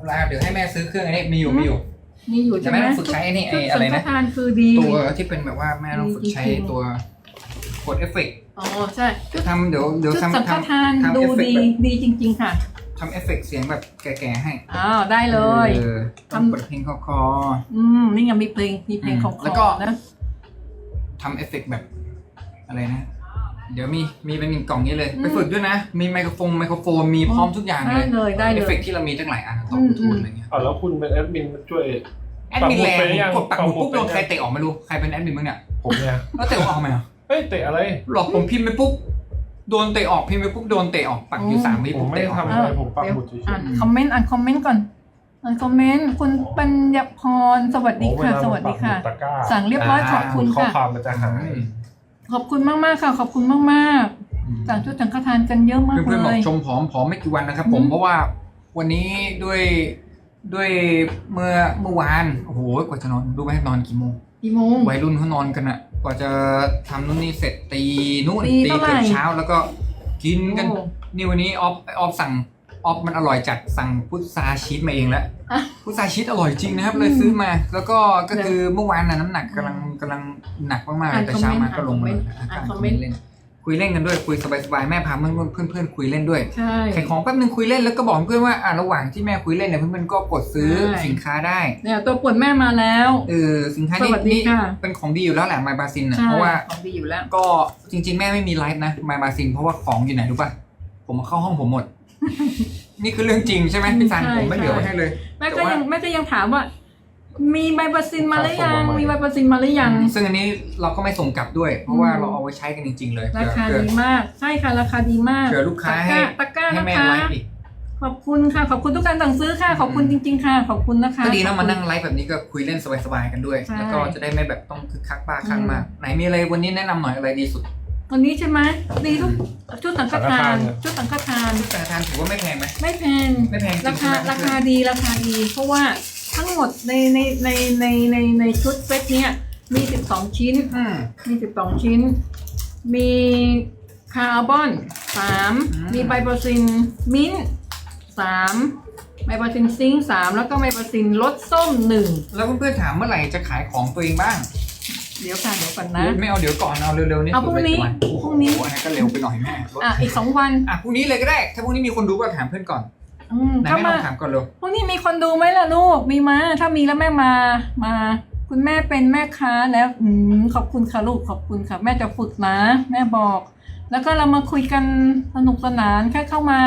เอาละเดี๋ยวให้แม่ซื้อเครื่องอันนี้มีอยู่มีอยู่มีอยู่แต่ใช่ไหมแม่ต้องฝึกใช้ไอ้นี่ไอ้ชุดอะไรสังฆนะทานคือดี ตัวที่เป็นแบบว่าแม่ต้องฝึกใช้จริงๆตัวกดเอฟเฟกต์อ๋อใช่ชุดทำเดี๋ยวเดี๋ยวชุดทำสังฆทำทานทำดูเอฟเฟกดีต์แบบดีจริง ๆ ค่ะทำเอฟเฟกต์เสียงแบบแก่ๆให้อ้าวได้เลย ออต้องเปิดเพลงคอคอ อืมนี่ไงมีเพลงมีเพลงอืมของแล้วก็ นะทำเอฟเฟกต์แบบอะไรนะ เดี๋ยวมีมีเป็นกล่องนี้เลยอืมไปฝึกด้วยนะ มีไมโครโฟนไมโครโฟนมีพร้อมทุกอย่างได้เลยเลยได้เอเลฟเฟย กต์ที่เรามีตั้งหลายอันต่ออืมบลูทูธอืมอะไรเงี้ยอ๋อแล้วคุณเป็นแอดมินช่วย แอดมินแรงปักหมุดไปยัง กดปักหมุดปุ๊บปักหมุโดดนไปยังใครเตะออกไม่รู้ใครเป็นแอดมินบ้างเนี่ยผมเนี่ยแล้วเตะออกทำไมอะเฮ้ยเตะอะไร หลอกผมพิมพ์ไปปุ๊บโดนเตะออกพิมพ์ไปปุ๊บโดนเตะออกปักอยู่สามวิผมปุ๊บไม่เตะได้ออกทำอะไร ผมปักหมุดเฉยอ่านๆคอมเมนต์อ่านคอมเมนต์ก่อนอ่านคอมเมนต์คุณปัญญาพรสวัสดีค่ะ สวัสดีค่ะตะกร้าสั่งเรียบร้อยขอบคุณข้อค่ะ ความมันจะหาย ขอบคุณมากๆค่ะ ขอบคุณมากๆสั่งชุดสังฆทานกันเยอะมากเพื่อนๆบเลอกยชมผอมผอมไม่กี่วันนะครับผมอืมเพราะว่าวันนี้ด้วยด้วยเมื่อเมื่อวานโอ้โหกว่าจะนอนรู้ไหมนอนกี่โมงกี่โมงวัยรุ่นเขานอนกันอะกว่าจะทำนู่นนี่เสร็จตีนู่นตีตีเท่าไหร่เกือบเช้าแล้วก็กินกันโอ้นี่วันนี้ออฟออฟสั่ง ออฟมันอร่อยจัดสั่งพุทราชีสมาเองแล้วอะพุทราชีสอร่อยจริงนะครับ เลยอืมซื้อมา แล้วก็ก็เดี๋ยวคือเมื่อวานน่ะน้ำหนักกำลังกำลังหนักมากๆอ่านแต่เช้ามาคก็อมลงเมมานต์อ่านอ่านคคออมมเมเมนนต์ต์เล่นคุยเล่นกันด้วยคุยสบายๆแม่พาเพื่อนๆเพื่อนๆคุยเล่นด้วยใช่ขายของแป๊บนึงคุยเล่นแล้วก็บอกเพื่อนว่าอะระหว่างที่แม่คุยเล่นเนี่ยเพื่อนๆก็กดซื้อใช่สินค้าได้เนี่ยตัวปวดแม่มาแล้วเออสินค้าสนี่วัสดีนี่ค่ะเป็นของดีอยู่แล้วแหละไมบาซินอะใช่เพราะว่าของดีอยู่แล้วก็จริง ๆ แม่ไม่มีไลฟ์นะไมบาซินเพราะว่าของอยู่ไหนรู้ป่ะผมมาเข้าห้องผมหมด นี่คือเรื่องจริงใช่ไหมพี่ซันใช่ผมไม่เหลือใช่ไว้ให้เลย แม่แต่ก็ว่ายัยังแม่ก็ยังถามว่า มีใบปซินมาหรือยัง มีใบปซินมาหรือยัง ซึ่งอันนี้เราก็ไม่ส่งกลับด้วย เพราะว่าอืม เราเอาไว้ใช้กันจริง ๆ เลยราคาเผื่อ ดีมาก ใช่ค่ะราคาดีมากเผื่อลูกค้าให้ ตะกร้าให้ตะแม่กร้าไลนะคะ ฟ์อีก ขอบคุณค่ะ ขอบคุณทุกการสั่งซื้อค่ะ ขอบคุณจริง ๆ ค่ะ ขอบคุณนะคะ ก็ดีนะขอบมาคุณนั่งไลฟ์แบบนี้ก็คุยเล่นสบายๆกันด้วย ใช่ แล้วก็จะได้ไม่แบบต้องคึกคักบ้าคลั่งอืมมาก ไหนมีอะไรวันนี้แนะนำหน่อยอะไรดีสุด วันนี้ใช่ไหมดีทุกชุดสังฆทานสังฆทานเนี่ยชุดสังฆทาน แต่ทานถือว่าไม่แพงไหม ไม่แพงไม่แพงจริงราคาใช่ไหม ราคาดีราคาดี เพราะว่าทั้งหมดในในในในในในชุดเซตเนี้ยมีสิบสองชิ้น อืม มีสิบสองชิ้น มีคาร์บอนสามอืม มีไบโปรซินมิ้นท์สามไบโปรซินซิงค์สามแล้วก็ไบโปรซินรสส้มหนึ่งแล้วเพื่อนๆถามเมื่อไหร่จะขายของตัวเองบ้าง เดี๋ยวค่ะเดี๋ยวก่อนนะ ไม่เอาเดี๋ยวก่อนเอาเร็วๆนี่เอาพรุ่งนี้สุดเลยพรุ่งนี้โอ้โหอันนั้นก็เร็วไปหน่อยแม่รถอะอีกสองวันอะพรุ่งนี้เลยก็ได้ ถ้าพรุ่งนี้มีคนดูก็ถามเพื่อนก่อนอืมไหนถ้าแม่ลมาองถามก่อนเร็วพรุ่งนี้มีคนดูไหมล่ะลูกมีมาถ้ามีแล้วแม่มามา คุณแม่เป็นแม่ค้าแล้วอืมขอบคุณค่ะลูกขอบคุณค่ะ แม่จะฝึกนะแม่บอก แล้วก็เรามาคุยกันสนุกสนานแค่เข้ามา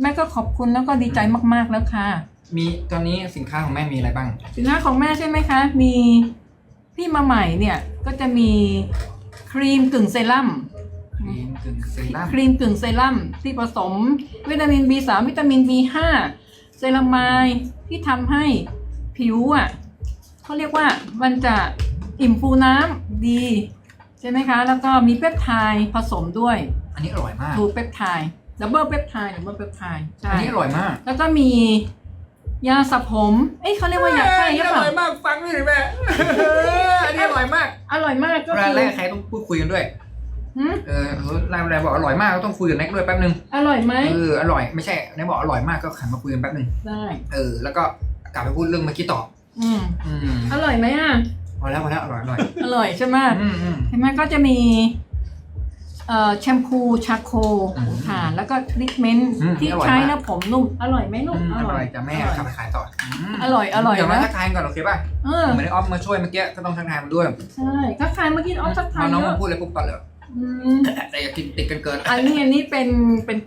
แม่ก็ขอบคุณแล้วก็ดีใจมากๆแล้วค่ะ มีตอนนี้สินค้าของแม่มีอะไรบ้าง สินค้าของแม่ใช่ไหมคะ มี ที่มาใหม่เนี่ยก็จะมีครีมกึ่งเซรั่มครีมกึ่งเซรั่มครีมกึ่งเซรั่มที่ผสมวิตามิน B3 วิตามิน B5 เซรามายที่ทำให้ผิวอะเขาเรียกว่ามันจะอิ่มฟูน้ำดี ใช่ไหมคะ แล้วก็มีเปปไทด์ผสมด้วย อันนี้อร่อยมากทูเปปไทด์ดับเบิลเปปไทด์ดับเบิลเปปไทด์ใช่อันนี้อร่อยมาก แล้วก็มียาสระผม เอ้ยเขาเรียกว่ายาใช่อันหรืนี้ออเปล่าร่อยมากฟัง ร่อยมากก็ร้านคือแรกใครต้องพูดคุยกันด้วย หืมเออรายแรกบอกอร่อยมากก็ต้องคุยกับแน็กด้วยแป๊บนึงอร่อยไหมเอออร่อยไม่ใช่แน็กบอกอร่อยมากก็ขันมาคุยกันแป๊บนึงได้เออแล้วก็กลับไปพูดเรื่องเมื่อกี้ต่ออืมอืมอร่อยไหมอะ พอแล้วพอแล้วอร่อยอร่อยอร่อยใช่ไหมอืมอืม เห็นไหมก็จะมี เอ่อแชมพูชาโคอืมค่ะ แล้วก็ทรีทเมนต์อืมที่อร่อยใช้มากแล้วผมนุ่ม อร่อยไหมลูกอืมอร่อยจะแม่อร่อยขับไปขายต่อมอร่อยอร่อยเดี๋ยวมานะทักทายก่อนโอเคป่ะเออผมไม่ได้ออฟมาช่วยเมื่อกี้ก็ต้องทักทายมันด้วยใช่ทักทายเมื่อกี้ออฟทักทายน้องเยมาอะพูดอะไรปุ๊บก่อนเลยอืมแต่อย่าติดติดกันเกินอันนี้อันนี้เป็นเป็น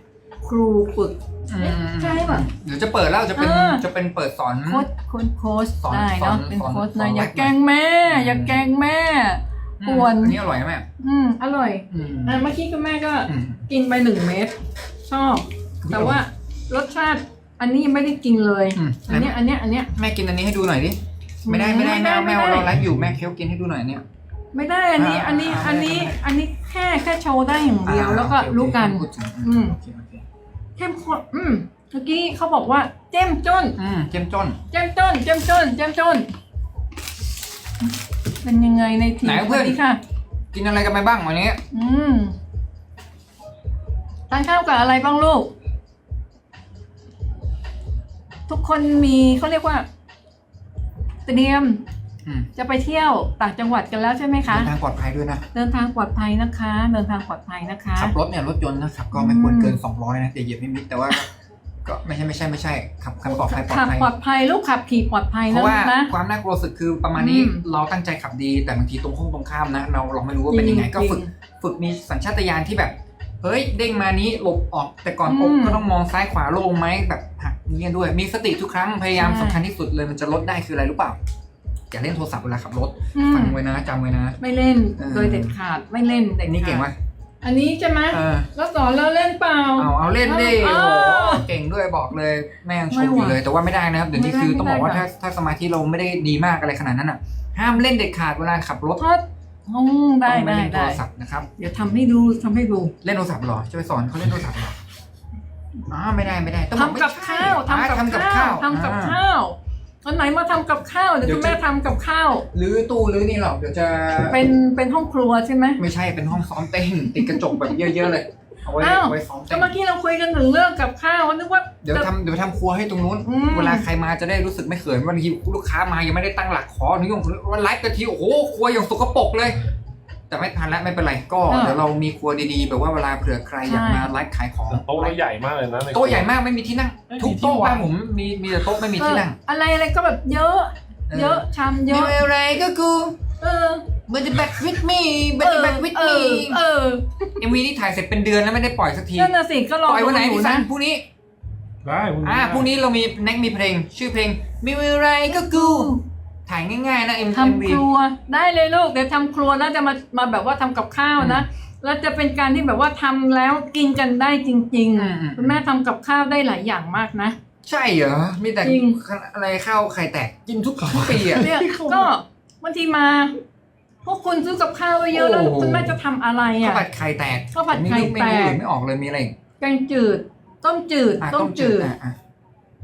ครูฝึก อืมใช่ป่ะเดี๋ยวจะเปิดแล้วจะเป็นอ่าจะเป็นเปิดสอน โค้ดโค้ดโค้ชสอนได้เนาะสอนเป็นสอนโค้ชสอนะนอย่าไลฟ์แกล้งแม่ อย่าแกล้งแม่ อืม กวนอันนี้อร่อยไหมแม่อืมอร่อยอืมอะเมื่อกี้คุณแม่ก็อืมกินไปหนึ่งเม็ดชอบ แต่ว่ารสชาติอันนี้ยังไม่ได้กินเลยอืมอันเนี้ยอันเนี้ยอันเนี้ยแม่กินอันนี้ให้ดูหน่อยดิไม่ได้ไม่ได้ไม่แม่ได้แม่ไม่ได้เราไลฟ์อยู่แม่เคี้ยวกินให้ดูหน่อยเนี่ย ไม่ได้อันนี้อ่าอันนี้อ่าอันนี้ไม่ได้อันนี้แค่แค่โชว์ได้อย่างเดียวแล้วก็อ่าโอเครู้กันพูดถึงอืมโอเคโอเคเข้มข้นอืมเมื่อกี้เขาบอกว่าเจ้มจนอืมเจ้มจนเจ้มจนเจ้มจนเจ้มจน เป็นยังไงในทีไหนเพื่อน สวัสดีค่ะ กินอะไรกันไปบ้างวันนี้ อืมทานข้าวกับอะไรบ้างลูก ทุกคนมีเขาเรียกว่า เตรียมอืมจะไปเที่ยวต่างจังหวัดกันแล้วใช่ไหมคะ เดินทางปลอดภัยด้วยนะ เดินทางปลอดภัยนะคะ เดินทางปลอดภัยนะคะ ขับรถเนี่ยรถยนต์นะครับก็ไม่ควรอืมเกิน 200 นะอย่าเหยียบไม่มิดแต่ว่า ก็ไม่ใช่ไม่ใช่ไม่ใช่ขับขับปลอดภัยปลอดขับภัย ปลอดภัยลูกขับขี่ปลอดภัยเพนะราะว่านะ ความน่ากลัวสุดคือประมาณนี้อืม เราตั้งใจขับดีแต่บางทีตรงข้างตรงข้ามนะ เราเราไม่รู้ว่าเป็นยังไงก็ฝึกฝึกมีสัญชาตญาณที่แบบ เฮ้ย เด้งมานี้หลบออกแต่ก่อนอือบมก็ต้องมองซ้ายขวาโล่งไหมแบบหักเงี้ยด้วย มีสติทุกครั้งพยายามใช่สำคัญที่สุดเลยมันจะลดได้คืออะไรรู้เปล่า อย่าเล่นโทรศัพท์เวลาขับรถอืมฟังไว้นะจำไว้นะ ไม่เล่นเออ โดยเด็ดขาดไม่เล่นเด็ดอันนี้เก่งขาไหมด อันนี้ใช่ไหมเออ แล้วสอนเราเล่นเปล่า เอาเอาเล่นดิเอโอ้อโหเก่งด้วยบอกเลยแม่งชไม่มอยู่ไหวเลย แต่ว่าไม่ได้นะครับเดี๋ยวนี้ไม่ได้คือต้องบอกว่าไม่ได้ ถ้าถ้าสมาธิเราไม่ได้ดีมากอะไรขนาดนั้นอะ ห้ามเล่นเด็ดขาดเวลาขับรถทอดอืมได้ต้องไม่ได้เล่นโทได้ รศัพท์นะครับ เดี๋ยวทำให้ดูทำให้ดู เล่นโทรศัพท์เหรอจะไปสอนเขาเล่นโทรศัพท์เหรออ๋อไม่ได้ไม่ได้ต้องบอทำไม่กับใช่ข้าวทำอ่ากับทำกับข้าข้าววทำกับอ่ ข้าว วันไหนมาทำกับข้าวเดี๋ยวเดี๋ยวคุณแม่จะทำกับข้าว หรือตู้หรือนี่หรอกเดี๋ยวจะเป็นเป็นห้องครัวใช่ไหม ไม่ใช่เป็นห้องซ้อมเต้น ติดกระจกแบบเยอะๆเลยเอาไว้อ้าว เอาไว้ซ้อมก็เต้นเมื่อกี้เราคุยกันถึงเรื่องกับข้าวนึกว่า เดี๋ยวทำเดี๋ยวทำครัวให้ตรงนู้น อืม เวลาใครมาจะได้รู้สึกไม่เขินบางทีลูกค้ามายังไม่ได้ตั้งหลักขออนุญาตว่าไลฟ์กันทีโอ้โหครัวอย่างสกปรกเลย แต่ไม่ทันแล้วไม่เป็นไรก็เดี๋ยวเรามีครัวดีๆ แบบว่าเวลาเผื่อใครอยากมาไลฟ์ขายของโต๊ะเราใหญ่มากเลยนะในโต๊ะใหญ่มากไม่มีที่นั่ง ไม่มีทุกที่โต๊ะวาง บ้านผมมีมีแต่โต๊ะไม่มีที่นั่ง เอออะไรอะไรก็แบบเยอะเยอะชามเยมีอะอะไรก็กู เออมันจะ back with me เอมันจะอ back with เอ me อเออเอ็มวีนี่ถ่ายเสร็จเป็นเดือนแล้วไม่ได้ปล่อยสักที นั่นน่ะสิก็รอปล่อยวันไหนดูพี่ซันะนพรุ่งนี้ ได้คุณอ่าพรุ่งนี้เรามีแน็กมีเพลง ชื่อเพลงมีอะไรก็กู ถ่ายง่ายๆนะเอ็มทำครัวได้เลยลูกเดี๋ยวทำครัวแล้วจะมามาแบบว่าทำกับข้าวนะแล้วจะเป็นการที่แบบว่าทำแล้วกินกันได้จริงอืมอืมๆคุณแม่ทำกับข้าวได้หลายอย่างมากนะ ใช่เหรอมีแต่จริงอะไรข้าวไข่แตกกินทุกทุกปีอะเนี่ยก็บางทีมาพวกคุณซื้อกับข้าวไว้เยอะแล้วโอ้โหคุณแม่จะทำอะไรข้าวอะผัดไข่แตกข้าวผัดไข่ผมนี่นึกแตกเมนูอื่นไม่ออกเลยมีอะไรอีกแกงจืด ต้มจืดอะต้มจืดอะอะ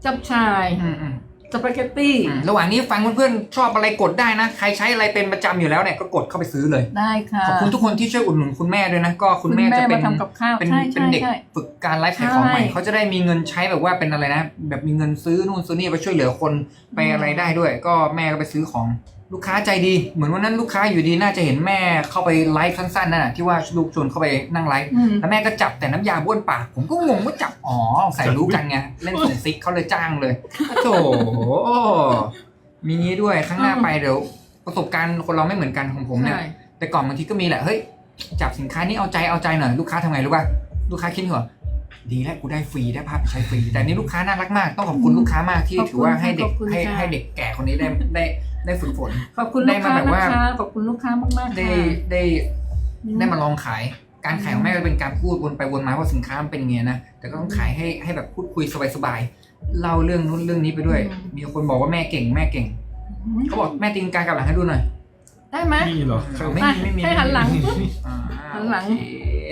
จับชายอืมอืม สปาเกตตี้อืมระหว่างนี้ฟังเพื่อนๆชอบอะไรกดได้นะ ใครใช้อะไรเป็นประจำอยู่แล้วเนี่ยก็กดเข้าไปซื้อเลย ได้ค่ะขอบคุณทุกคนที่ช่วยอุดหนุนคุณแม่ด้วยนะ ก็คุณแม่คุณแม่จะเป็น มาทำกับข้าวเป็นใช่เป็นเด็กใช่ใช่ ฝึกการไลฟ์ขายของใหม่ใช่ เขาจะได้มีเงินใช้แบบว่าเป็นอะไรนะ แบบมีเงินซื้อนู่นซื้อนี่ไปช่วยเหลือคนไปอืมอะไรได้ด้วย ก็แม่ก็ไปซื้อของ ลูกค้าใจดีเหมือนวันนั้นลูกค้าอยู่ดีน่าจะเห็นแม่เข้าไปไลฟ์สั้นๆนั่นน่ะที่ว่าลูกชวนเข้าไปนั่งไลฟ์อืมแล้วแม่ก็จับแต่น้ำยาบ้วนปาก ผมก็งงว่าจับอ๋อใส่รู้กันไงเล่นส่งซิกเขาเลยจ้างเลยโถมีงี้ด้วยข้างหน้าไปเดี๋ยวประสบการณ์คนเราไม่เหมือนกันของผมเนี่ยใช่แต่ก่อนบางทีก็มีแหละเฮ้ยจับสินค้านี้เอาใจเอาใจหน่อยลูกค้าทำไงรู้ป่ะลูกค้าคิดหัวดีแล้วกูได้ฟรีได้ภาพใช้ฟรี แต่นี่ลูกค้าน่ารักมาก ต้องขอบคุณลูกค้ามากที่ขอบคุณถือว่าให้เด็กขอบคุณให้ค่ะให้เด็กแก่คนนี้ได้ได้ ได้ฝึกฝน ขอบคุณได้ลูกมาค้าแบบนะว่า คะขอบคุณลูกค้ามากๆได้ค่ะได้ได้มาลองขาย การขายของแม่ก็เป็นการพูดวนไปวนมาว่าสินค้ามันเป็นยังไงนะแต่ก็ต้องขายให้ให้แบบพูดคุยสบายๆเล่าเรื่องนู้นเรื่องนี้ไปด้วยอืมมีคนบอกว่าแม่เก่งแม่เก่งเขาบอกแม่ตีนกายกลับหลังให้ดูหน่อยได้ไหม นี่เหรอไม่อะมีไม่มีให้หันหลัง อ่าหันหลัง โอเค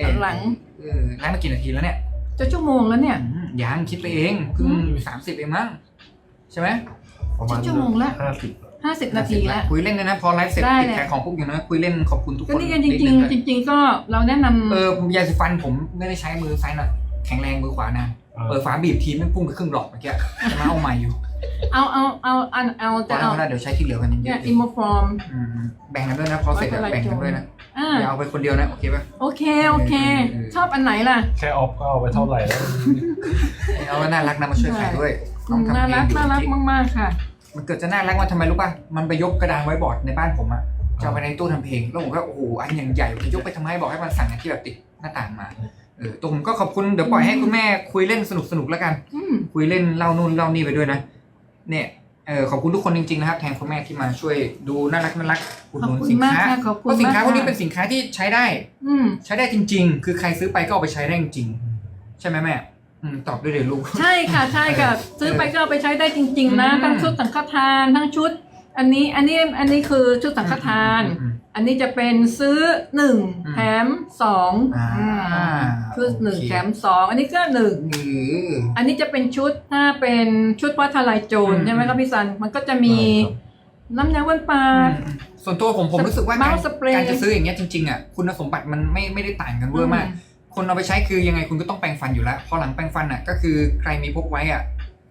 หันหลังเออไลฟ์มากี่นาทีแล้วเนี่ย จะชั่วโมงแล้วเนี่ย อืมยังคิดไปเองเพิ่งอืม สามสิบเองมั้งใช่ไหมประมาณชั่วโมงละ ห้าสิบ ห้าสิบนาทีแล้ว คุยเล่นเลยนะ พอไลฟ์เสร็จได้ปิดเลยขายของปุ๊บอย่างนั้นคุยเล่นขอบคุณทุกคก็นนี่กันจนิดริงนึๆจริงๆก็เราแนะนำเออยาสีฟันผมไม่ได้ใช้มือซ้ายนะแข็งแรงมือขวานะเปิดฝาบีบทีไม่พุ่งไปครึ่งหลอดเมื่อกี้จะมาเอาใหม่อยู่ เอาเอาเอาเอาเอาพอจะแล้เอาวเดี๋ยวใช้ที่เหลือกันเยเนี่ยอะอิมโมฟอร์มๆอืมแบ่งกันด้วยนะพอเสร็จอะไว้เป็นไรแบ่งกันด้วยนะอ่าอย่าเอาไปคนเดียวนะโอเคป่ะโอเคโอเคเออชอบอันไหนล่ะ แค่ออฟก็เอาไปเท่าไหร่แล้วเอาว่าน่ารักนะมาช่วยขายด้วยน้องทำน่าเอรังกอยู่น่ารักจริงมากๆค่ะ มันเกิดจะน่ารักว่าทำไมรู้ป่ะ มันไปยกกระดานไว้บอร์ดในบ้านผมอะจะเอาไปในตู้ทำเพลง แล้วผมก็โอ้โหอันอย่างใหญ่จะยกไปทำไมบอกให้มันสั่งอันที่แบบติดหน้าต่างมาเออตัวผมก็ขอบคุณเดี๋ยวปล่อยให้คุณแม่คุยเล่นสนุกสนุกๆแล้วกัน อืม คุยเล่นเล่านู่นเล่านี่ไปด้วยนะ เนี่ยเออขอบคุณทุกคนจริงๆนะครับ แทนคุณแม่ที่มาช่วยดูน่ารักน่ารักอุดขอหบนุนคุณสินมากค้าค่ะขอบเพคุณราะสินค้าพวกนี้มเป็นสินค้าที่ใช้ได้ อืม ใช้ได้จริง ๆ คือใครซื้อไปก็เอาไปใช้ได้จริงๆใช่ไหมแม่ อืมตอบด้วยเดี๋ยวลูก ใช่ค่ะใช่ค่ะซื้อไปก็เอาไปใช้ได้จริง ๆ นะ อืมทั้งชุดสังฆทานทั้งชุด อันนี้อันนี้อันนี้คือชุดสังฆทาน อืมอันนี้จะเป็นซื้อหนึ่งอืม แถมสองอ่าอืมชุดหนึ่งโอเคแถมสองอันนี้ก็หนึ่ง หรือ อันนี้จะเป็นชุดถ้าเป็นชุดวัดทลายโจรอืม ใช่ไหมครับพี่ซัน มันก็จะมีน้ำยาวันปลา อืมส่วนตัวผมผมรู้สึกว่าเมาการส์สเปรย์การจะซื้ออย่างเงี้ยจริงๆอะคุณสมบัติมันไม่ไม่ได้ต่างกันเวอร์มาก คนเอาไปใช้คือยังไงคุณก็ต้องแปรงฟันอยู่แล้วพอหลังแปรงฟันอะก็คือใครมีพกไว้อะ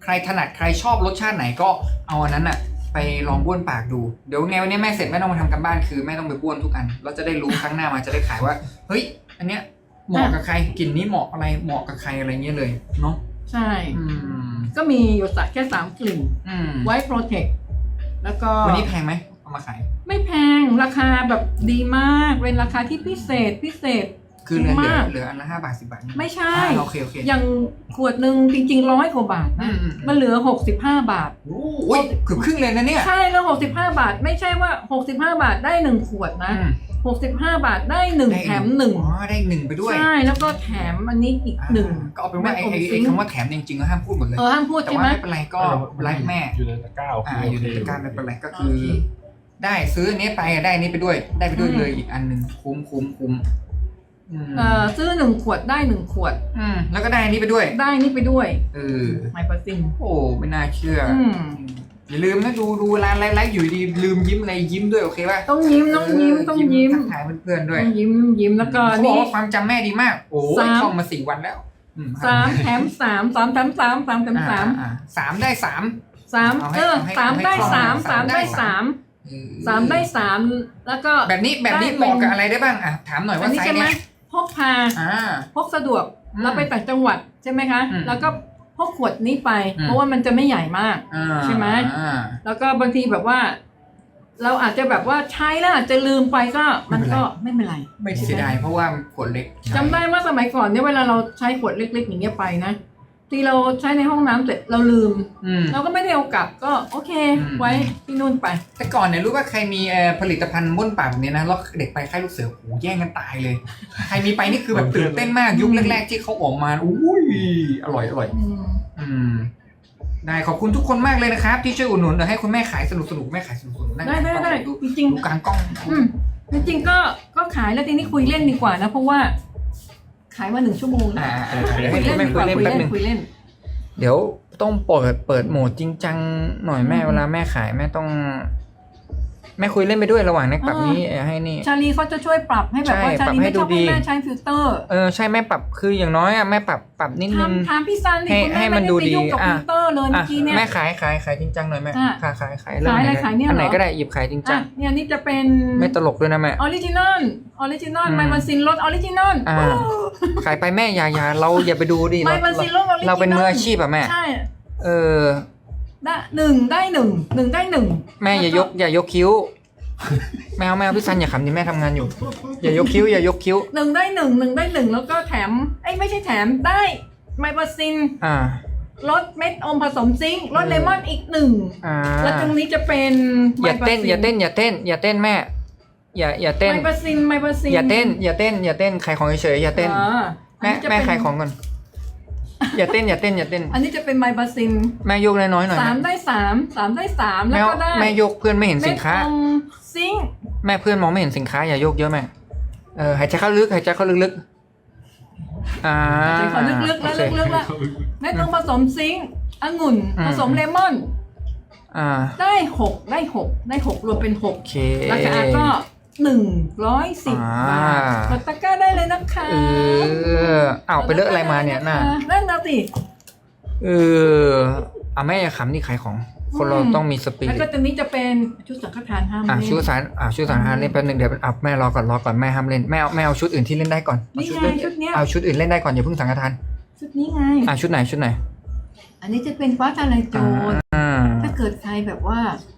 ใครรถนัดใครชอบรสชาติไหนก็เอาอันนั้นอะไปลองบ้วนปากดู เดี๋ยวไงวันนี้แม่เสร็จแม่ต้องมาทำกันบ้านคือแม่ต้องไปบ้วนทุกอันเราจะได้รู้ครั้งหน้ามาจะได้ขายว่า เฮ้ย อันเนี้ยเหมาะกับใครกลิ่นนี้เหมาะอะไรเหมาะกับใครอะไรเงี้ยเลยเนาะใช่ อืมก็มีอยู่สักแค่สามกลิ่นอืมไว้โปรเทคแล้วก็วันนี้แพงไหมเอามาขาย ไม่แพงราคาแบบดีมากเป็นราคาที่พิเศษพิเศษ คือเหลือเหลือมาก เหลืออันละห้าบาทสิบบาทนี่ไม่ใช่ อ่าโอเคโอเค อย่างขวดหนึ่งจริงๆร้อยกว่าบาทอืนะมอืม มันเหลือหกสิบห้าบาท โอ้ยเกือบครึ่งเลยนะเนี่ยใช่แล้วหกสิบห้าบาท ไม่ใช่ว่าหกสิบห้าบาทได้หนึ่งขวดนะอืมหกสิบห้าบาทได้หนึ่งได้แถมหนึ่งอ๋อได้หนึ่งไปด้วยใช่แล้วก็แถมอันนี้อีกหนึ่งอ่าก็เอาเป็นว่าไอ้ไอ้แม่ไอ้อมสิงคำว่าแถมจริงๆก็ห้ามพูดหมดเลย เออห้ามพูดแต่ใช่ว่าไหมไม่เป็นไรก็ไลฟ์แม่ อยู่ในตะกร้าโอเคอ่าอยู่ในตะกร้ารไม่เป็นไรก็คือ โอเค ได้ซื้ออันนี้ไปอะได้อันนี้ไปด้วย ได้ไปด้วยอืม เลยอีกอันหนึ่งคุ้มคุ้มคุ้ม อืมเอ่อซื้อหนึ่งขวดได้หนึ่งขวดอืมแล้วก็ได้อันนี้ไปด้วย ได้นี่ไปด้วยเออ ไมเปอร์ซินโอ้ ไม่น่าเชื่อออืมอย่าลืมนะดูดูร้านไลฟ์ไลฟ์อยู่ดีลืมยิ้มอะไรยิ้มด้วยโอเคป่ะต้องยิ้มต้องยิ้มเต้องยิ้มทักทายเพื่อนๆด้วยต้องยิ้มยิ้มแล้วก็เขาบอกนี่ ว่าความจำแม่ดีมาก โอ้ยสาม ท่องมาสี่วันแล้วอืสามแถมสามสามแถมสามสามแถมสามอ่อ่สามได้สาม สามเอาให้เออให้สามให้ได้คล่องสามสาสามมได้ได้สาสาม มเออสามได้สามแล้วก็ แบบนี้แบบนี้ได้เหมาะเป็นกับอะไรได้บ้างอะถามหน่อยอัว่านนี้ไซใช่ส์ไหมเนี้ยพ กพาอ่า พกสะดวกอืมเราไปต่างจังหวัดใช่ไหมคะ อืม แล้วก็พกขวดนี้ไปอืมเพราะว่ามันจะไม่ใหญ่มาก อ่าใช่ไหม อ่า แล้วก็บางทีแบบว่า เราอาจจะแบบว่าใช้แล้วอาจจะลืมไปก็มันก็ไม่เป็นไรไม่เสียดายเพราะว่าขวดเล็กจำได้ว่าสมัยก่อนเนี่ยเวลาเราใช้ขวดเล็กๆอย่างเงี้ยไปนะ ที่เราใช้ในห้องน้ำเสร็จเราลืม อืม เราก็ไม่ได้เอากลับก็โอเค อืม ไว้ที่นู่นไป แต่ก่อนเนี่ยรู้ว่าใครมีเอ่อผลิตภัณฑ์บ้วนปากแบบนี้นะแล้วเด็กไปค่ายลูกเสือโอ้โหแย่งกันตายเลย ใครมีไปนี่คือแบบตื่นเต้นมากยุคแรก ๆ ที่เขาออกมาอุ้ยอร่อยอร่อย อืมอืม ได้ขอบคุณทุกคนมากเลยนะครับ ที่ช่วยอุดหนุนเดี๋ยวให้คุณแม่ขายสนุกสนุกๆแม่ขายสนุกสนุกนั่งได้ได้ได้ดูจริงดูกลางกล้องๆอืมจริงๆก็ก็ขายแล้วทีนี้คุยเล่นดีกว่านะเพราะว่า ขายมาหนึ่งชั่วโมงแล้วอ่าอ่าคุยเล่นแม่ดีคุกยว่าเล่นคุยแป๊บเล่นึนงคุยเล่น เดี๋ยวต้องเปิดเปิดโหมดจริงจังหน่อยแม่อืมเวลาแม่ขายแม่ต้อง แม่คุยเล่นไปด้วยระหว่างในปรับอ่านี้นี้เอ่อให้นี่ชาลีเขาจะช่วยปรับให้แบบว่าใช่ชาปรับลีให้ไม่ชอบดูดีให้แม่ใช้ฟิลเตอร์เออใช่แม่ปรับคืออย่างน้อยอะแม่ปรับปรับนิดนึงถามถามพี่ซันดิให้คุณแม่ให้มันไม่ดูได้ไปดียุ่งกับอะฟิลเตอร์เลยเมื่อะอกี้เนี่ยแม่ขายขายขายจริงจังหน่อยแม่อะขายขายขายขายอะไรเงหขายเนี่ยอันไหนเหรอก็ได้หยิบขายจริงจัอะงเนี่ยนี่จะเป็นไม่ตลกด้วยนะแม่ออริจินอลออริจินอลอืมไมมันซินรถออริจินอลอ่าขายไปแม่อย่าอย่าเราอย่าไปดูดิไมเรามันซินรถออริจินอลเราเป็นมืออาชีพอะแม่ใช่เออ ได้หนึ่งได้หนึ่งหนึ่งได้หนึ่งแม่อย่ายกอย่ายกคิ้ว แมวแมวพี่ซันอย่าขำดิแม่ทำงานอยู่ อย่ายกคิ้วอย่ายกคิ้ว หนึ่งได้หนึ่งหนึ่งได้หนึ่งแล้วก็แถมไอ้ยไม่ใช่แถมได้ไมมันซินอ่า รสเม็ดอมผสมซิงค์รสเลมอนอีกหนึ่งอ่าแล้วตรงนี้จะเป็นอย่าเต้นอย่าเต้นอย่าเต้น อย่าเต้นแม่ อย่าอย่าเต้น ไมบัสซินไมบัสซินอย่าเต้นอย่าเต้นอย่าเต้นขายของเฉยๆอย่าเต้นอ่าแม่อันนี้จะแม่เป็นขายของก่อน อย่าเต้นอย่าเต้นอย่าเต้น อันนี้จะเป็นไมบัสซินแม่ยกน้อยๆหน่อยสามนะได้สามสามได้สามแล้วแม่ก็ได้แม่ยกเพื่อนไม่เห็นสินค้าเม็ดอมซิงค์แม่เพื่อนมองไม่เห็นสินค้าอย่ายกเยอะแม่เออหายใจเข้าลึกหายใจเข้าลึกๆอ่าใจขอลึกๆแล้วโอเคลึกๆแล้วเม็ดอมผสมซิงค์องุ่นอืมผสมเลมอนอ่าได้หกได้หกได้หกรวมเป็นหกโอเคราคาก็ หนึ่งร้อยสิบอ่า บาทกดตะกร้าได้เลยนะคะเอออ้าวไปเลอะอะไรมาเนี่ยน่ะนั่นนะสิ เอออะแม่อย่าขำนี่ขายของ คนเราอืม ต้องมีสปิแล้วริก็ตตัวนี้จะเป็นชุดสังฆทานห้ามอะเล่น ชุดสารอะชุดสารหาเล่นแป๊บนึงเดี๋ยวอะแม่รอก่อนรอก่อนแม่ห้ามเล่นแม่เอาแม่เอาชุดอื่นที่เล่นได้ก่อนเอานี่ชุดไงอื่นชุดเนี้ยเอาชุดอื่นเล่นได้ก่อนอย่าเพิ่งสังฆทานชุดนี้ไง อะชุดไหนชุดไหนอันนี้จะเป็นฟ้าทลายโจรอ่าถ้าเกิดใครแบบว่าเจ็บ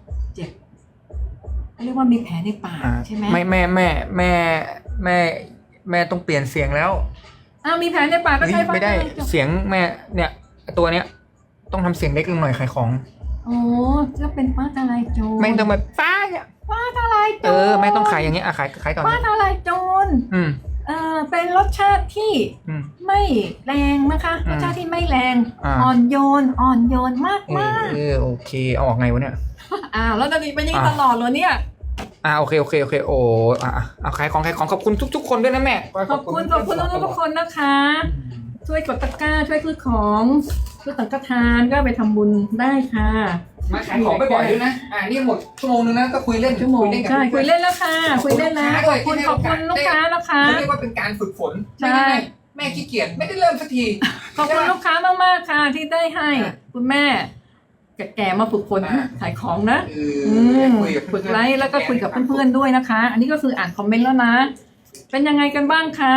เขาเรียกว่ามีแผลในปากอ่าใช่ไหมไม่แม่แม่แม่แม่แม่ต้องเปลี่ยนเสียงแล้วอ้าวมีแผลในปากก็เฮ้ยใช้ฟ้าไม่ได้ทลายโจรเสียงแม่เนี่ย ตัวเนี้ย ต้องทำเสียงเล็กลงหน่อยขายของโอ้ก็เป็นฟ้าทลายโจรไม่ต้องแบบฟ้าเนี่ยฟ้าทลายโจรเออแม่ต้องขายอย่างเงี้ยอะขายขายต่อฟ้าทลายโจรอืมเออเป็นรสชาติที่อืมไม่แรงนะคะอืมรสชาติที่ไม่แรงอ่าอ่อนโยนอ่อนโยนมากเอมาอกเออโอเคเอาออกไงวะเนี่ยอ้าวแล้วจะเป็นอยังไงอ่าตลอดเลยเนี่ย อ่าโอเคโอเคโอเคโอ้อะอะเอาขายของขายของขอบคุณทุก ๆ คนด้วยนะแม่ขอบคุณขอบคุณทุกๆคนนะคะ ช่วยกดตะกร้าช่วยซื้อของช่วยสังฆทานก็ไปทำบุญได้ค่ะมาขายของบ่อยๆด้วยนะ อ่านี่หมดชั่วโมงนึงนะก็คุยเล่นชั่วโมงเล่นกับใช่คุเพื่อยนเล่นแล้วค่ะ คุยเล่นแล้วขขออบบคุคุณณให้ขอบคุณโอกาสลูกค้านะคะเขาเรียกว่าเป็นการฝึกฝนใช่แม่ขี้เกียจไม่ได้เริ่มสักทีขอบคุณลูกค้ามากๆค่ะที่ได้ให้อะคุณแม่ แก่ๆมาฝึกฝนอะขายของนะเออือมคุยกับฝึกไลฟ์แล้วก็คุยกับเพื่อนๆด้วยนะคะ อันนี้ก็คืออ่านคอมเมนต์แล้วนะ เป็นยังไงกันบ้างคะ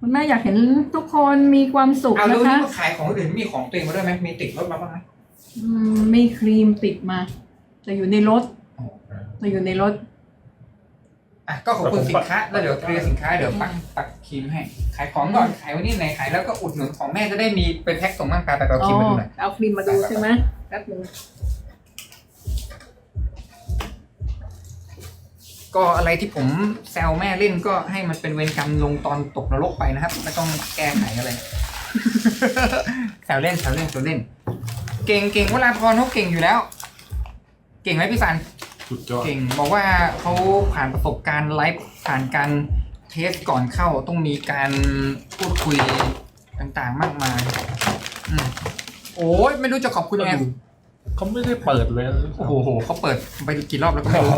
คุณแม่อยากเห็นทุกคนมีความสุขเอานะรู้คะนี่มาขายของอื่นมีของตัวเองมาด้วยไหมมีติดรถมาบ้างไหมอืมมีครีมติดมา แต่อยู่ในรถแต่อยู่ในรถ อะก็ขอบคุณสินค้าแล้วเดี๋ยวเคลียร์สินค้าเดี๋ยวปักปักครีมให้ ขายของก่อนขายวันนี้ไหนขายแล้วก็อุดหนุนของแม่จะได้มีเป็นแพ็คส่งบ้างไปไปเอาครีมมาดูหน่อยเอาครีมมาดูใช่ไหมแป๊บนึงก็อะไรที่ผมแซวแม่เล่นก็ให้มันเป็นเวรกรรมลงตอนตกนรกไปนะครับไม่ต้องแก้ไขอะไรแซวเล่นแซวเล่นแซวเล่น เก่งเก่งเวลาพรเขาเก่งอยู่แล้ว เก่งไหมพี่สัน สุดยอดเก่งบอกว่าเขาผ่านประสบการณ์ไลฟ์ผ่านการเทสก่อนเข้าต้องมีการพูดคุยต่างๆมากมายอืมโอ้ยไม่รู้จะขอบคุณยังไงเขาไม่ได้เปิดเลยโอ้โหเขาเปิดไปกี่รอบแล้วก็ไม่รู้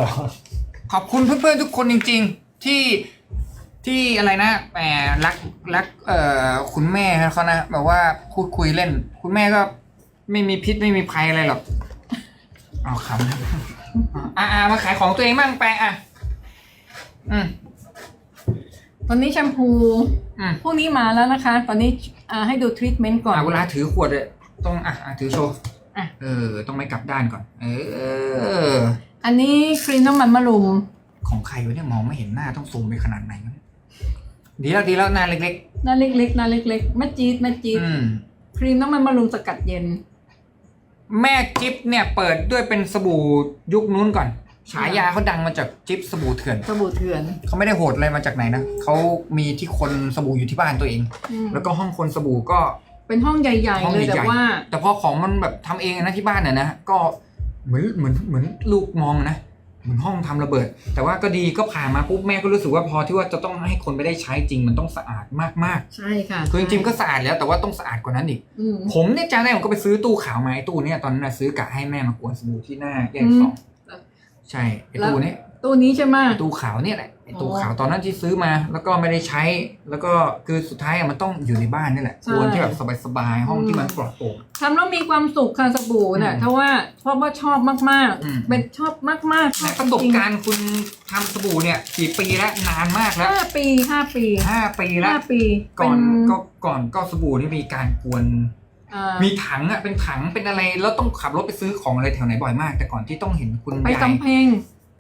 ขอบคุณเพื่อนๆทุกคนจริง ๆ ที่ที่อะไรนะแหมรักรักเอ่อคุณแม่เขานะแบบว่าพูดคุยเล่น คุณแม่ก็ไม่มีพิษไม่มีภัยอะไรหรอกเอาคำนะ อะอะมาขายของตัวเองบ้างแปลงอะ อืมตอนนี้แชมพูอืมพวกนี้มาแล้วนะคะ ตอนนี้อ่าให้ดูทรีทเมนต์ก่อน อะเวลาถือขวดเลยต้องอะอะถือโชว์อะ เออ ต้องไม่กลับด้านก่อน เออ อันนี้ครีมน้ำมันมะรุม ของใครวะเนี่ยมองไม่เห็นหน้าต้องซูมไปขนาดไหนวะเนี่ยดีแล้วดีแล้วหน้าเล็กหน้าเล็กๆหน้าเล็กๆแม่จี๊ดแม่ๆจี๊ดอืมครีมน้ำมันมะรุมสกัดเย็น แม่จิ๊บเนี่ยเปิดด้วยเป็นสบู่ยุคนู้นก่อน ฉายาเขาดังมาจากจิ๊บสบู่เถื่อน สบู่เถื่อน เขาไม่ได้โหดอะไรมาจากไหนนะเขามีที่คนสบู่อยู่ที่บ้านตัวเอง อืมแล้วก็ห้องคนสบู่ก็ เป็นห้องใหญ่ ห้องๆเลยใหญ่ๆแต่ว่า แต่พอของมันแบบทำเองนะที่บ้านเนี่ยนะ ก็เหมือนเหมือนเหมือนลูกมองนะ เหมือนห้องทำระเบิด แต่ว่าก็ดีก็ผ่านมาปุ๊บแม่ก็รู้สึกว่าพอที่ว่าจะต้องให้คนไม่ได้ใช้จริงมันต้องสะอาดมากใช่ค่ะๆคือจริงๆก็สะอาดแล้วแต่ว่าต้องสะอาดกว่านั้นอีกอืมผมเนี่ยจำได้ผมก็ไปซื้อตู้ขาวมาไอ้ตู้เนี่ยตอนนั้นนะซื้อกะให้แม่มากวนสบู่ที่หน้าแยกสองอืมใช่ไอ้ตู้เนี้ยตัวนี้ใช่ไหมไอ้ตู้ขาวเนี่ยแหละ ไอ้ตู้อ๋อขาวตอนนั้นที่ซื้อมา แล้วก็ไม่ได้ใช้ แล้วก็คือสุดท้ายอะมันต้องอยู่ในบ้านนี่แหละใช่ ควรที่แบบสบายๆห้องอืมที่มันปลอดโปร่ง ทำแล้วมีความสุขค่ะสบู่น่ะอืมเพราะว่าเพราะว่าชอบมากอืม ๆ เป็นชอบมากๆชในอบประสบจงๆการณ์คุณทำสบู่เนี่ยกี่ปีแล้วนานมากแล้วห้าปีห้าปีห้าปีแล้ว ห้าปีก่อนเป็นก็ก่อนก็สบู่นี่มีการกวนอ่ามีถังอะเป็นถังเป็นอะไรแล้วต้องขับรถไปซื้อของอะไรแถวไหนบ่อยมาก แต่ก่อนที่ต้องเห็นคุณไปยายกำแพง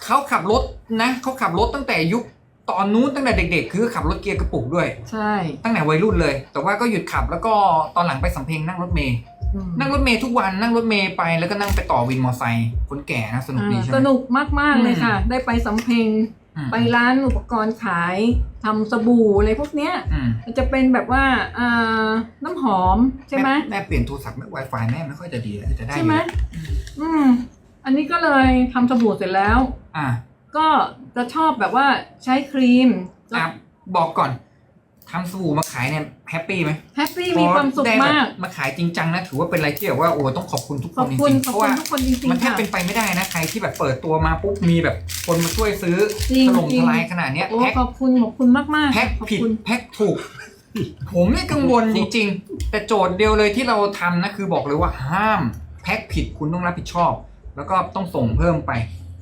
เขาขับรถนะเขาขับรถตั้งแต่ยุคตอนนู้นตั้งแต่เด็ก ๆ คือขับรถเกียร์กระปุกด้วย ใช่ตั้งแต่วัยรุ่นเลย แต่ว่าก็หยุดขับแล้วก็ตอนหลังไปสำเพ็งนั่งรถเมย์อืมนั่งรถเมย์ทุกวันนั่งรถเมย์ไปแล้วก็นั่งไปต่อวินมอไซค์คนแก่นะสนุกดีอ่าใช่สไหม นุกมาก ๆ เลยอืมค่ะ ได้ไปสำเพ็ง อืม ไปร้านอุปกรณ์ขายทำสบู่อะไรพวกเนี้ย อืมมันจะเป็นแบบว่าอ่าน้ำหอมใช่ไหมแม่เปลี่ยนโทรศัพท์แม่ Wi-Fi แม่ไม่ค่อยจะดีเลยจะได้ใช่ไหมอยู่อืม อันนี้ก็เลยทำสบู่เสร็จแล้ว อะก็จะชอบแบบว่าใช้ครีมอะบอกก่อนทำสบู่มาขายเนี่ยแฮปปี้ไหมแฮปปี้มีความสุขพอได้แบบมากมาขายจริงจังนะถือว่าเป็นอะไรที่แบบว่าโอ้ต้องขอบคุณทุกคขอนบจคุณริงๆขอบเพราะคุณว่าทุกคนจริงมันแทบๆค่ะเป็นไปไม่ได้นะใครที่แบบเปิดตัวมาปุ๊บมีแบบคนมาช่วยซื้อจริงถล่มจริทงลายขนาดเนี้ยโอ้แพ็คขอบคุณขอบคุณมากมากๆแพ็คขอบผิดคุณแพ็คถูก ผมเนี่ยกังวลจริง ๆ แต่โจทย์เดียวเลยที่เราทำนะคือบอกเลยว่าห้ามแพ็คผิดคุณต้องรับผิดชอบ แล้วก็ต้องส่งเพิ่มไป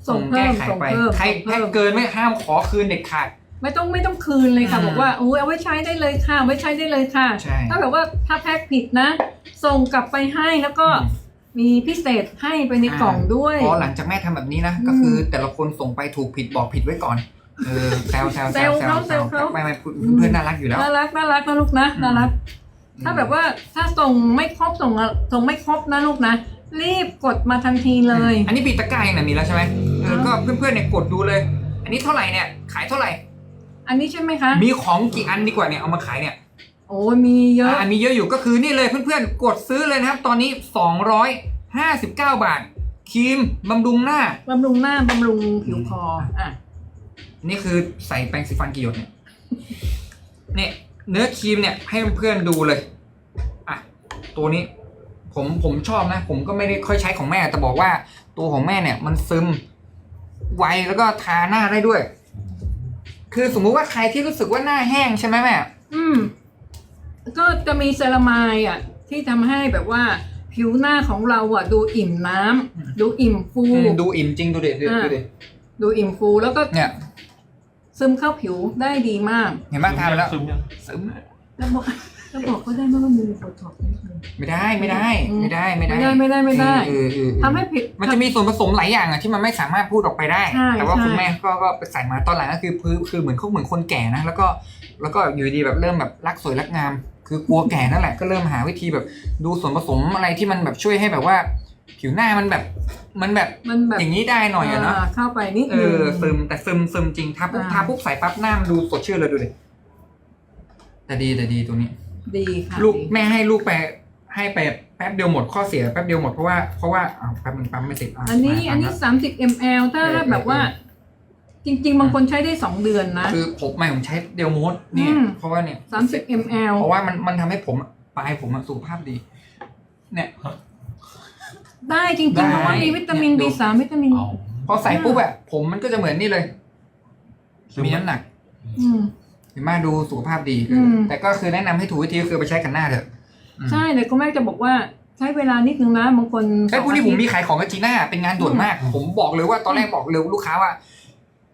ส่งแก้เพิ่มไขส่งไปเพิ่มใครส่งแพ็เพิ่คมเกินไม่ห้ามขอคืนเด็ดขาด ไม่ต้องไม่ต้องคืนเลยค่ะอืมบอกว่าโอ้ยเอาไว้ใช้ได้เลยค่ะเอาไว้ใช้ได้เลยค่ะ ใช่ ถ้าแบบว่าถ้าแพ็คผิดนะ ส่งกลับไปให้แล้วก็มีพิเศษให้ไปในกล่องด้วยพอหลังจากแม่ทำแบบนี้นะ ก็คือแต่ละคนส่งไปถูกผิดบอกผิดไว้ก่อนเออแซวแซวแซวแซวแซวไม่ไม่เพื่อนน่ารักอยู่แล้วน่ารักน่ารักนะลูกนะอืมน่ารัก ถ้าแบบว่าถ้าส่งไม่ครบส่งอะส่งไม่ครบนะลูกนะ รีบกดมาทันทีเลย อันนี้ปีตะกร้ายังนะมีแล้วใช่ไหมเออก็เพื่อนๆเนี่ยกดดูเลย อันนี้เท่าไหร่เนี่ยขายเท่าไหร่ อันนี้ใช่ไหมคะ มีของกี่อันดีกว่าเนี่ยเอามาขายเนี่ยโอ้ยมีเยอะอ่ามีเยอะอยู่ก็คือนี่เลยเพื่อนๆกดซื้อเลยนะครับ ตอนนี้ 259 บาทครีมบำรุงหน้า บำรุงหน้า บำรุงผิวคออะนี่คือใส่แปรงสีฟันกี่หยดเนี่ยเนี่ยเนื้อครีมเนี่ยให้เพื่อนๆดูเลย อะ ตัวนี้ ผมผมชอบนะ ผมก็ไม่ได้ค่อยใช้ของแม่ แต่บอกว่าตัวของแม่เนี่ยมันซึมไวแล้วก็ทาหน้าได้ด้วย คือสมมุติว่าใครที่รู้สึกว่าหน้าแห้งใช่ไหมแม่ อืม ก็จะมีเซรามายอะ ที่ทำให้แบบว่า ผิวหน้าของเราอะ ดูอิ่มน้ำดูอิ่มฟู อืมดูอิ่มจริงดูเด็ดดูอ่าดูเด็ดดูอิ่มฟูแล้วก็เนี่ย ซึมเข้าผิวได้ดีมากเห็นบ้างทานไปแล้วซึมยังซึม แล้วบอก แล้วบอกเขาได้ไหมว่ามีโฟท็อปนิดนึงไม่ได้ไม่ได้อืมไม่ได้ไม่ได้ไม่ได้ไม่ได้ไม่ได้เออเออเออทำให้ผิวมันจะมีส่วนผสมหลายอย่างอะที่มันไม่สามารถพูดออกไปได้ใช่แต่ว่าใช่คุณแม่ก็ก็ไปใส่มาตอนหลังก็คือพื้นคือเหมือนเขาเหมือนคนแก่นะแล้วก็แล้วก็อยู่ดีแบบเริ่มแบบรักสวยรักงาม คือกลัวแก่นั่นแหละก็เริ่มหาวิธีแบบดูส่วนผสมอะไรที่มันแบบช่วยให้แบบว่าผิวหน้ามันแบบมันแบบมันแบบอย่างนี้ได้หน่อยอะเนาะเข้าไปนิดเอนึงอซึมแต่ซึมซึมจริงทาปุ๊บอ่าทาปุ๊บใส่ปั๊บหน้ามันดูสดชื่นเลยดูดิแต่ดีแต่ดีตัวนี้ ดีค่ะลูกดีแม่ให้ลูกไปให้ไปแป๊บเดียวหมดข้อเสียแป๊บเดียวหมดเพราะว่าเพราะว่าอ้าวแป๊บนึงปั๊มไม่ติดะอันนี้มาอันนี้ปั๊มสามสิบ ml ถ้าเออเออ แบบว่า จริง ๆ บางคนใช้ได้สองเดือนนะแล้วคือผมไม่ผมใช้เดียวโมดเนี่ยอืมเพราะว่าเนี่ยสามสิบ ml เพราะว่ามันมันทำให้ผมปลายผมอะสุขภาพดี เนี่ย ได้จริงได้ๆเพราะว่ามีวิตามิน เนี่ยดู B3 วิตามิน เอาพอใส่ปุ๊บอะผมมันก็จะเหมือนนี่เลย ซึมมีน้ำหนัก อืมเห็นไหมาดูสุขภาพดีอืมแต่ก็คือแนะนำให้ถูกวิธีก็คือไปใช้กันหน้าเถอะอืมใช่แต่ก็แม่จะบอกว่าใช้เวลานิดนึงนะบางคนไอ้ยพวกนี้ผมมีขายของกับจีน่าเป็นงานด่วนมาก ผมบอกเลยว่าตอนแรกบอกเลยลูกค้าว่า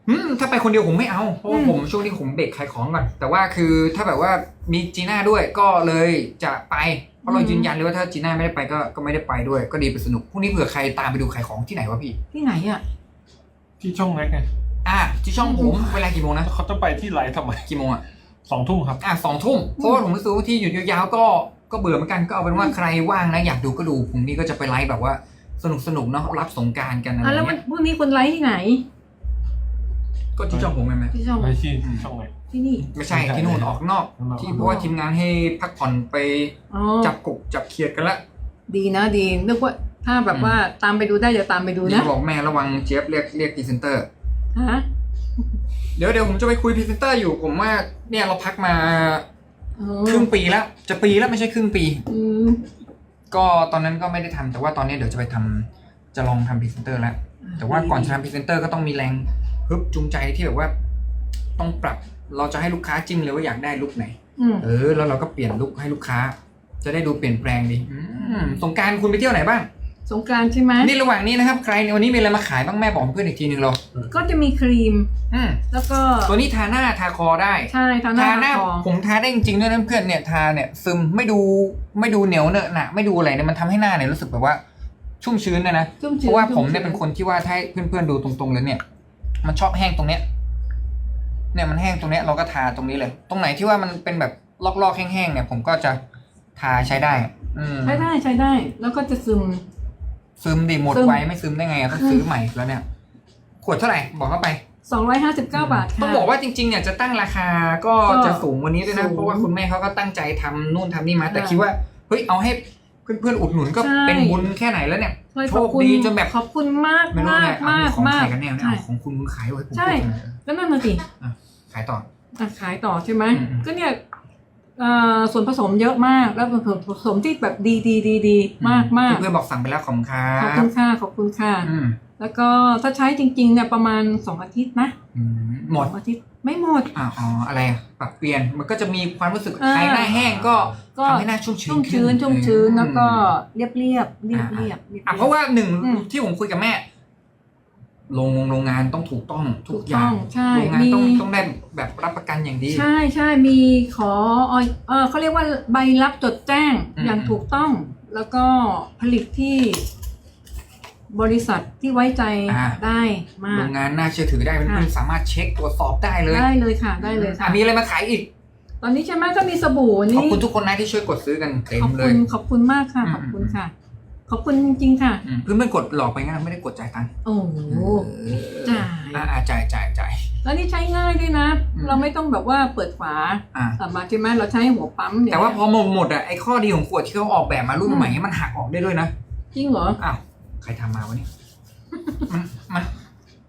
อืมถ้าไปคนเดียวผมไม่เอาเพราะว่าผมช่วงนี้ผมเบรกขายของก่อนแต่ว่าคือถ้าแบบว่ามีจีน่าด้วยก็เลยจะไปเพราะเรายืนยันเลยว่าถ้าจีน่าไม่ได้ไปก็ก็ไม่ได้ไปด้วย ก็ดีไปสนุกพรุ่งนี้เผื่อใครตามไปดูขายของที่ไหนวะพี่ ที่ไหนอะที่ช่องแรกไง อะที่ช่องผมเวลากี่โมงนะแล้วเขาจะไปที่ไลฟ์ทำไมกี่โมงอะสองทุ่มครับอะสองทุ่มเพราะว่าผมรู้สึกว่าที่หยุดยาวๆก็ก็เบื่อเหมือนกันก็เอาเป็นว่าใครว่างนะอยากดูก็ดูพรุ่งนี้ก็จะไปไลฟ์แบบว่าสนุกสนุกๆเนาะรับสงกรารกันอะไรอะแล้วมันเงี้ยพวกนี้คนไลฟ์ที่ไหน ก็ที่ช่องผมไงแม่ที่ช่องไปที่ช่องไหน ที่นี่ ไม่ใช่ที่นู่นออกนอกข้างนอก ที่เพราะว่าทีมงานให้พักผ่อนไปอ๋อ จับกบจับเขียดกันละ ดีนะดีนึกว่าถ้าแบบว่าตามไปดูได้เดี๋ยวตามไปดูนี่นะบอกแม่ระวังเจี๊ยบเรียกเรียกพรีเซนเตอร์ ฮะเดี๋ยวเดี๋ยวผมจะไปคุยพรีเซนเตอร์อยู่ผมว่าเนี่ยเราพักมาอ๋อครึ่งปีแล้ว จะปีแล้วไม่ใช่ครึ่งปี อืมก็ตอนนั้นก็ไม่ได้ทำแต่ว่าตอนนี้เดี๋ยวจะไปทำจะลองทำพรีเซนเตอร์แล้ว แต่ว่าก่อนจะทำพรีเซนเตอร์ก็ต้องมีแรงฮึบจูงใจที่แบบว่า ต้องปรับเราจะให้ลูกค้าจิ้มเลยว่าอยากได้ลุคไหน อืมเออ แล้วเราก็เปลี่ยนลุคให้ลูกค้า จะได้ดูเปลี่ยนแปลงดีอืมสงกรารคุณไปเที่ยวไหนบ้าง สงกรารใช่ไหมนี่ระหว่างนี้นะครับใครในวันนี้มีอะไรมาขายบ้างแม่บอกเพื่อนอีกทีหนึ่งเราก็จะมีครีม อืมแล้วก็ตัวนี้ทาหน้าทาคอได้ ใช่ทาหน้าทาหน้าทาคอผมทาได้จริงๆด้วยนะเพื่อนเนี่ยทาเนี่ยซึมไม่ดูไม่ดูเหนียวเหนอะหนะไม่ดูอะไรเนี่ยมันทำให้หน้าเนี่ยรู้สึกแบบว่า ชุ่มชื้นนะนะชุ่มเพชื้นราะว่าผมชุ่เนี่ยเป็นคนที่ว่าถ้าให้เพื่อนๆดูตรงๆเลยเนี่ย มันชอบแห้งตรงเนี้ย เนี่ยมันแห้งตรงเนี้ยเราก็ทาตรงนี้เลย ตรงไหนที่ว่ามันเป็นแบบลอกๆแห้งๆเนี่ย ผมก็จะทาใช้ได้ อืม ใช้ได้ใช้ได้ แล้วก็จะซึม ซึมดิหมดซึม ไวไม่ซึมได้ไงอะต้องซื้อใหม่แล้วเนี่ย ขวดเท่าไหร่บอกเข้าไป 259 บาทค่ะ ต้องบอกว่าจริงๆเนี่ยจะตั้งราคาก็ก็จะสูงกวันนี้ด้วยนะ สูงเพราะว่าคุณแม่เขาก็ตั้งใจทำนู่นทำนี่มา แต่ใช่คิดว่าเฮ้ยเอาให้เพื่อนๆอุดหนุนก็ใช่เป็นบุญแค่ไหนแล้วเนี่ยเลยโชขอบคคุณดีจนแบบ ขอบคุณมากไม่รู้มาไงกเอามากของมากขายกันแน่เนี่ยใช่เอาของคุณคุณขายไว้ผมใช่ พูดทำไมเออก็นั่นน่ะสิขายต่อ อะขายต่อใช่ไหมอืมอืมก็เนี่ยเอ่อ ส่วนผสมเยอะมากแล้วส่วนผสมที่แบบดีดีดีดีมากมากเพื่อนๆบอกสั่งไปแล้วขอบคุณครัขอบบคุณค่ะขอบคุณค่ะอืมแล้วก็ถ้าใช้จริงๆเนี่ยประมาณสองอาทิตย์นะอืมหมดสองอาทิตย์ไม่หมดอ่าอ๋ออะไรอะปรับเปลี่ยนมันก็จะมีความรู้สึกอ่าใครหน้าแห้งก็ก็ทำให้หน้าชุ่มชื้นชุ่มชื้นขึ้ชุ่มชื้นอืมแล้วก็เรียบเรียบเรียบอ่าเรียบเรียบอะเพราะว่าหนึ่งอืมที่ผมคุยกับแม่ โรงโรงงานต้องถูกต้องทุถูกกอย่าต้องงใช่โรงงานมีต้องต้องได้แบบรับประกันอย่างดี ใช่ใช่มีขอออยเออเขาเรียกว่าใบรับจดแจ้งอืมอย่างถูกต้อง แล้วก็ผลิตที่บริษัทที่ไว้ใจได้มาโรกงงานน่าเชื่อถือได้เพื่อนค่ะๆสามารถเช็คตรวจสอบได้เลยได้เลยค่ะได้เลยค่ะอะมีอะไรมาขายอีก ตอนนี้ใช่ไหมก็มีสบู่ขอบนี่คุณทุกคนนะที่ช่วยกดซื้อกันเต็มขอบเลคุยณขอบคุณมากค่ะอืมขอบคุณค่ะ ขอบคุณจริงๆค่ะอืมเพื่อนๆกดหลอกไปงั้นไม่ได้กดจ่ายตังค์โอ้โหจ่ายอ่าอ่าจ่ายจ่ายจ่ายแล้วนี่ใช้ง่ายด้วยนะอืมเราไม่ต้องแบบว่าเปิดฝาอ่าออกมาใช่ไหมเราใช้หัวปั๊มเนี่ยแต่ว่าพอหมดหมดอะไอ้ข้อดีของขวดที่เขาออกแบบมารุ่นอืมใหม่เนี่ยมันหักออกได้ด้วยนะจริงเหรออ้าวใครทำมาวะเนี่ยมันมัน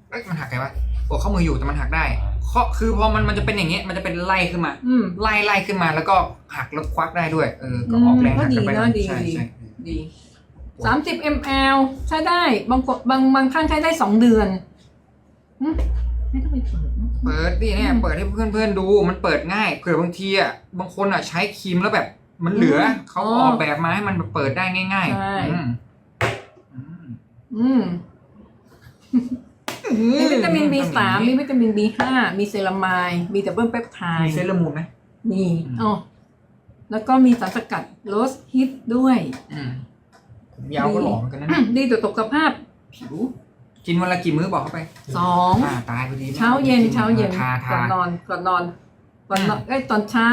เอ้ยมันหักไงวะโอ้ข้อมืออยู่แต่มันหักได้ข้อคือพอมันมันจะเป็นอย่างเงี้ยมันจะเป็นไล่ขึ้นมาอืมไล่ไล่ขึ้นมาแล้วก็หักแล้วควักได้ด้วย เออก็ออกแรงอืมหักกันไปก็ดีนะดีใช่ดีใช่ดี สามสิบ ml ใช้ได้บางคนบางบางครั้งใช้ได้สองเดือนอืมไม่ต้องไปเปิดนะเปิดดิเนี่ยเปิดให้เพื่อนๆดูมันเปิดง่ายเผื่อบางทีอะบางคนอะใช้ครีมแล้วแบบมันเหลืออเขาออกแบบมาให้มันเปิดได้ง่ายใช่ ๆอืมอืมอืม มีวิตามิน B3 มีวิตามิน B5 มีเซรามายมีดับเบิลเปปไทมีด์เซรามูนไหม มีอืม อ๋อแล้วก็มีสารสกัดโรสฮิตด้วย อืม ผมยาวก็หลอมกันนะดีต่อสุขภาพ ผิว กินวันละกี่มื้อบอกเข้าไปสองอ่าตายพอดีเช้าเย็นเช้าเย็นทาก่อทา นนอนก่อนนอนก่อนนอนเอ้ยตอนเช้า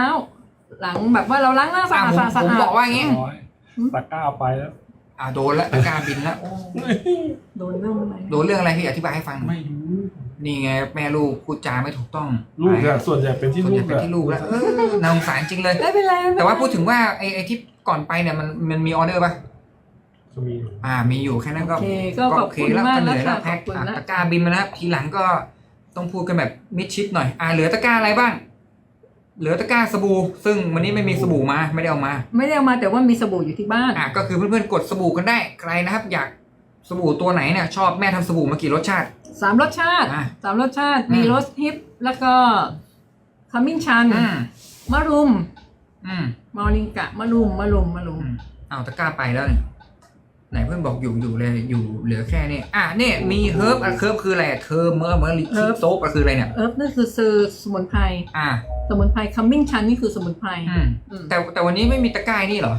หลังแบบว่าเราล้างหน้าสะอ่าอาดผมสะอาดสะผมอาบอดกว่าอย่างงี้ ร้อยตะกร้าไปแล้ว อ่าโดนละตะกร้าบินละโอ้โดนเรื่องอะไรโดนเรื่องอะไรพี่อธิบายให้ฟังหน่อยไม่รู้ นี่ไงแม่ลูกพูดจาไม่ถูกต้องลูกอะส่วนใหญ่เป็นที่ส่วนลูใหญ่กเป็นอะที่ลูกแล้วเออน่าสงสารจริงเลย ไม่เป็นไรไม่เป็นไรแต่ว่าพูดถึงว่าไอ้ไอ้ที่ก่อนไปเนี่ยมันมันมีออเดอร์ป่ะ ก็มีอ่ามีอยู่แค่นั้นก็โอเคก็ขอบโอเคคุณแล้วมากก็เหนื่นะอยแล้คะวขแพ็อคบคุณอะนะตะกร้าบินมาแล้วทีหลังก็ต้องพูดกันแบบมิดชิดหน่อย อ่าเหลือตะกร้าอะไรบ้าง เหลือตะกร้าสบู่ซึ่งวันนี้ไม่มีสบู่มาไม่ได้เอามา ไม่ได้เอามาแต่ว่ามีสบู่อยู่ที่บ้าน อะก็คือเพื่อนๆกดสบู่กันได้ใครนะครับ อยากสบู่ตัวไหนเนี่ยชอบแม่ทำสบู่มากี่รสชาติ สามรสชาติอะสามรสชาติอืมมีรสฮิปแล้วก็ขมิ้นชัน อืมมะรุม อืมมอริงกะ มะรุม มะรุม มะรุมอืมเอาตะกร้าไปแล้วเนี่ย ไหนเพื่อนบอกอยู่อยู่เลยอยู่เหลือแค่นี้อะเนี่ยมีเฮิร์บอะเฮิร์บคืออะไรอะเคิร์เมอร์เมอร์ลิคิโซปอะคืออะไรเนี่ยเอิร์ฟนั่นคือซื้อสมุนไพรอะสมุนไพรขมิ้นชันนี่คือสมุนไพรอืมอืมแต่แต่วันนี้ไม่มีตะกร้านี่เหรอ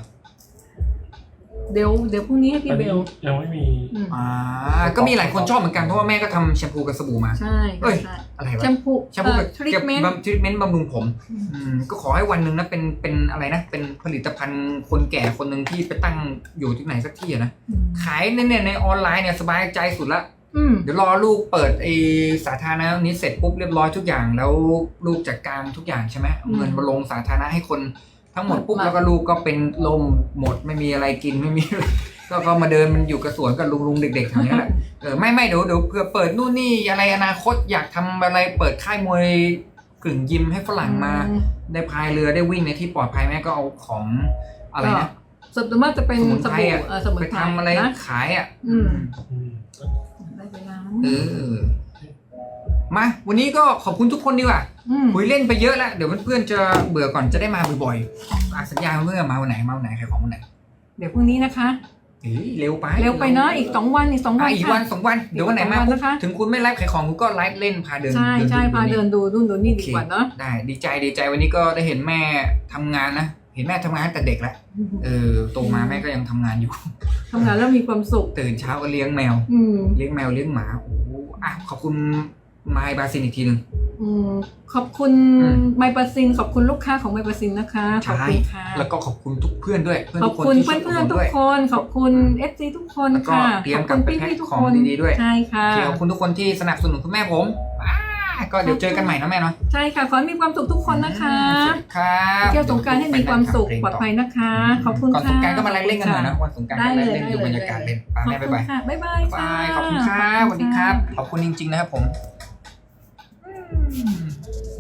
เดี๋ยวเดี๋ยวพรุ่งนี้ให้พี่อันเบนี้ลยังไม่มีอืมอ่าก็มีหลายคนชอบเหมือนกันเพราะว่าแม่ก็ทำแชมพูกับสบู่มา ใช่เอ้ย ใช่อะไรแชวะมพูแชมพูกับทรีทเมนต์ทรีทเมนต์บำรุงผมอืมก็ขอให้วันหนึ่งนะเป็นเป็นอะไรนะ เป็นผลิตภัณฑ์คนแก่คนหนึ่งที่ไปตั้งอยู่ที่ไหนสักที่อะนะ ขายในเนี่ยในออนไลน์เนี่ยสบายใจสุดละ อืม เดี๋ยวรอลูกเปิดไอสาธารณะนี้เสร็จปุ๊บเรียบร้อยทุกอย่างแล้วลูกจัดการทุกอย่างใช่ไหมเอาเงินมาลงสาธารณะให้คน ทั้งหมดปุ๊บแล้วก็ลูกก็เป็นลมหมดไม่มีอะไรกินไม่มี ก็ก็มาเดินมันอยู่กับสวนกับลุงลุงๆเด็กๆอย่างนี้ยแหละเออไม่ไม่เดี๋ยวเดี๋ยวเผื่อเปิดนู่นนี่อะไรอนาคตอยากทำอะไรเปิดค่ายมวยกึ่งยิมให้ฝรั่งมา ได้พายเรือได้วิ่งในที่ปลอดภัยแม่ก็เอาของอะไรนะส่วนมากจะเป็นสมุนสไพรบู่อะเออสมุนไปไพรทำอะไรนะขายอะอืมอืมได้เวลาเออ มาวันนี้ก็ขอบคุณทุกคนดีกว่าอืมคุยเล่นไปเยอะแล้วเดี๋ยวเพื่อนๆจะเบื่อก่อนจะได้มาบ่อยๆอะสัญญาเพื่อนๆมาวันไหนมาวันไหนใครของวันไหน เดี๋ยวพรุ่งนี้นะคะเฮ้ยเร็วไปเร็วไปเนาะอีกสองวันอีกสองวัอะนอีกค่ะวันสองวันเดี๋ยววันไหนมาอีกสองวันปุ๊บนะคะถึงคุณไม่ไลฟ์ขายของคุณก็ไลฟ์เล่นพาเดินใช่ใช่ดูพาเดินดูนู่นดูนี่ดีโอเคกว่าเนาะได้ดีใจดีใจวันนี้ก็ได้เห็นแม่ทำงานนะเห็นแม่ทำงานตั้งแต่เด็กแล้วเออโตมาแม่ก็ยังทำงานอยู่ทำงานแล้วมีความสุขตื่นเช้าก็เลี้ยงแมวอืมเลี้ยงแมวเลี้ยงหมาโอ้โหอะขอบคุณ ไมายบาซินอีกทีหนึ่ง อืมขอบคุณอืม ไมปาซิน ขอบคุณลูกค้าของไมปาซินนะคะ ขอบคุณค่ะ แล้วก็ขอบคุณทุกเพื่อนด้วย เพื่อนขอทุบกคนคุณที่เพื่ช่อวยนเพื่อนๆทุด้กวย คน ขอบคุณเอฟซีทุกคนแล้วก็ค่ะเตรียขมอบกลัคุบณไปพี่แพ็คพี่ๆทุกของคนดีๆด้วย ใช่ค่ะ ขอบคุณทุกคนที่สนับสนุนคุณแม่ผมอ่าก็เดี๋ยวเจอกันใหม่นะแม่เนาะใช่ค่ะ ขอให้มีความสุขทุกคนนะคะสวัสดีครับเที่ยวสงกรารให้มีความสุขปลอดภัยนะคะ ขอบคุณก่อนค่ะ สงกรารก็มาไล่เล่นกันหน่อยนะวันสงกรารได้ก็เลไล่ยเล่นได้ดูเลย บรรยากาศเล่นไปขอบแม่คุบ๊ายณบายค่ะ บ๊ายบายบาค่ะยขอบคุณครับสวัสดีครับะขอบคุณจริงๆนะครับผม 嗯。